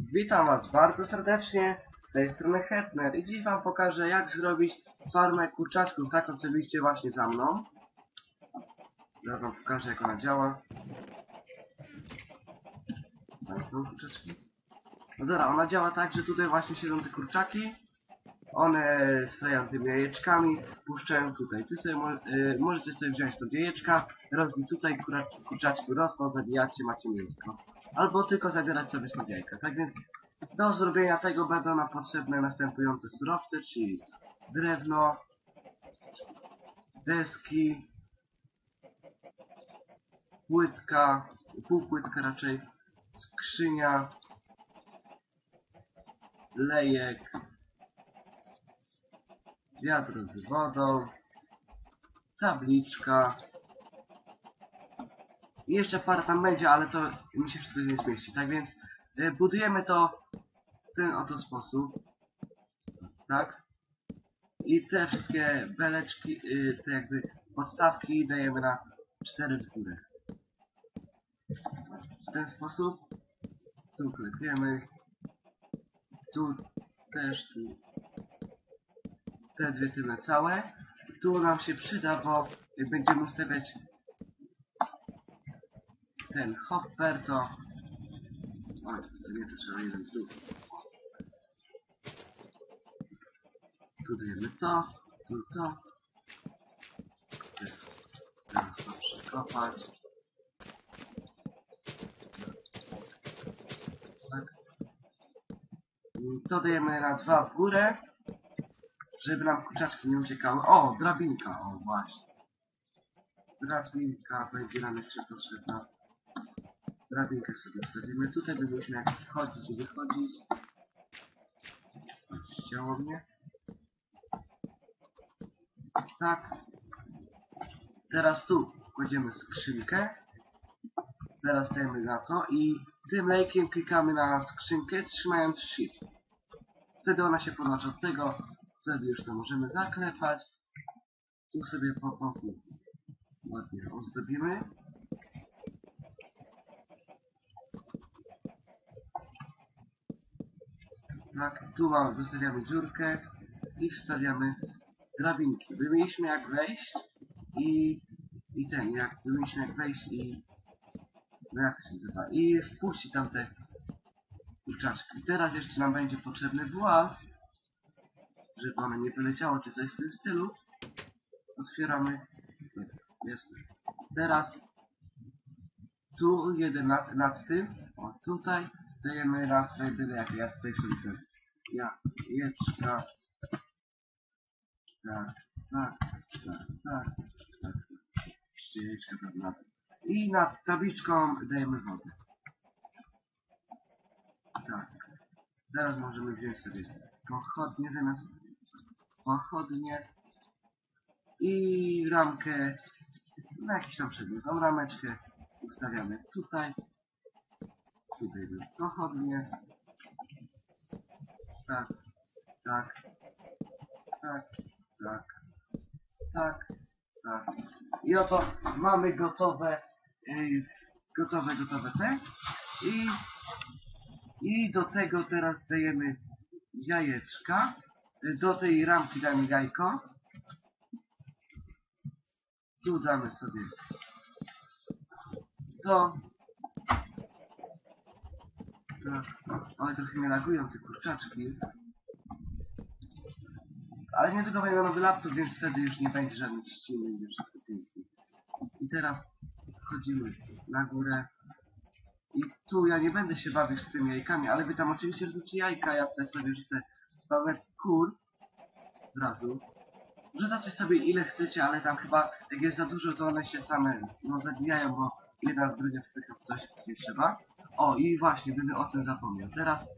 Witam Was bardzo serdecznie, z tej strony Hetner i dziś Wam pokażę jak zrobić farmę kurczaczków, taką co widzicie właśnie za mną. Zaraz Wam pokażę jak ona działa. Tam są kurczaczki. No dobra, ona działa tak, że tutaj właśnie siedzą te kurczaki. One stoją tymi jajeczkami, puszczają tutaj. Ty sobie mo y, możecie sobie wziąć to jajeczka, rozbić tutaj, kurczaczki rosną, zabijacie, macie mięsko. Albo tylko zabierać sobie stąd jajka. Tak więc do zrobienia tego będą nam potrzebne następujące surowce, czyli drewno, deski, płytka, półpłytka raczej, skrzynia, lejek, wiadro z wodą, tabliczka i jeszcze parę tam będzie, ale to mi się wszystko nie zmieści. Tak więc y, budujemy to w ten oto sposób. Tak? I te wszystkie beleczki, y, te jakby podstawki dajemy na 4 w górę. W ten sposób. Tu klepiemy. Tu też, tu. Te dwie tylne całe. Tu nam się przyda, bo jak będziemy ustawiać ten hopper, to... Oj, to nie, to trzeba jeden tu. Tu dajemy to, tu to. Teraz to przekopać. Tak. To dajemy na dwa w górę, żeby nam kurczaczki nie uciekały. O, drabinka, o właśnie. Drabinka będzie nam jeszcze potrzebna. Drabinkę sobie wstawimy. Tutaj będziemy jak wchodzić i wychodzić. Ścięło mnie. Tak. Teraz tu kładziemy skrzynkę. Teraz dajemy na to i tym lejkiem klikamy na skrzynkę trzymając shift. Wtedy ona się podłącza od tego. Wtedy już to możemy zaklepać. Tu sobie po boku ładnie ozdobimy. Tak, tu mam, zostawiamy dziurkę i wstawiamy drabinki. By mieliśmy jak wejść i, i ten, jak by mieliśmy jak wejść i no jak się nazywa, i wpuścić tam te kurczaczki. Teraz jeszcze nam będzie potrzebny włas, żeby one nie wyleciało czy coś w tym stylu. Otwieramy. Jest. Teraz tu jeden nad, nad tym, o tutaj dajemy raz tyle jak ja tutaj sobie ten jajeczka. Tak, tak, tak, tak, tak. Jeszcze jajeczka prawda. I nad tabliczką dajemy wodę. Tak. Teraz możemy wziąć sobie pochodnie zamiast pochodnie i ramkę na jakiś tam przedmiot. Tą rameczkę ustawiamy tutaj. Tutaj by pochodnie. Tak, tak, tak, tak, tak, tak. I oto mamy gotowe, yy, gotowe, gotowe te. I, I do tego teraz dajemy jajeczka. Y, Do tej ramki damy jajko. Tu damy sobie to. Tak. Oj, trochę mnie lagują te kurczaczki. Ale niedługo będę nowy laptop, więc wtedy już nie będzie żadnych ścin, będzie wszystko pięknie. I teraz wchodzimy na górę. I tu ja nie będę się bawił z tymi jajkami, ale wy tam oczywiście rzucicie jajka, ja tutaj sobie rzucę power kur razu. Rzucacie sobie ile chcecie, ale tam chyba jak jest za dużo, to one się same no, zabijają, bo jedna w drugie wpycha w coś, co nie trzeba. O, i właśnie, gdyby o tym zapomniał. Teraz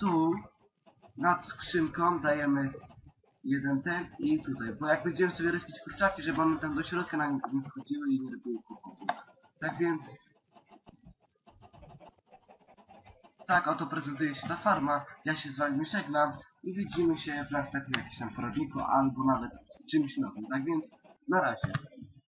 tu nad skrzynką dajemy jeden ten i tutaj, bo jak będziemy sobie respić kurczaki, żeby one tam do środka na nie wchodziły i nie robiły kłopotu. Tak więc tak oto prezentuje się ta farma. Ja się z wami żegnam i widzimy się w następnym jakimś tam poradniku albo nawet czymś nowym. Tak więc na razie.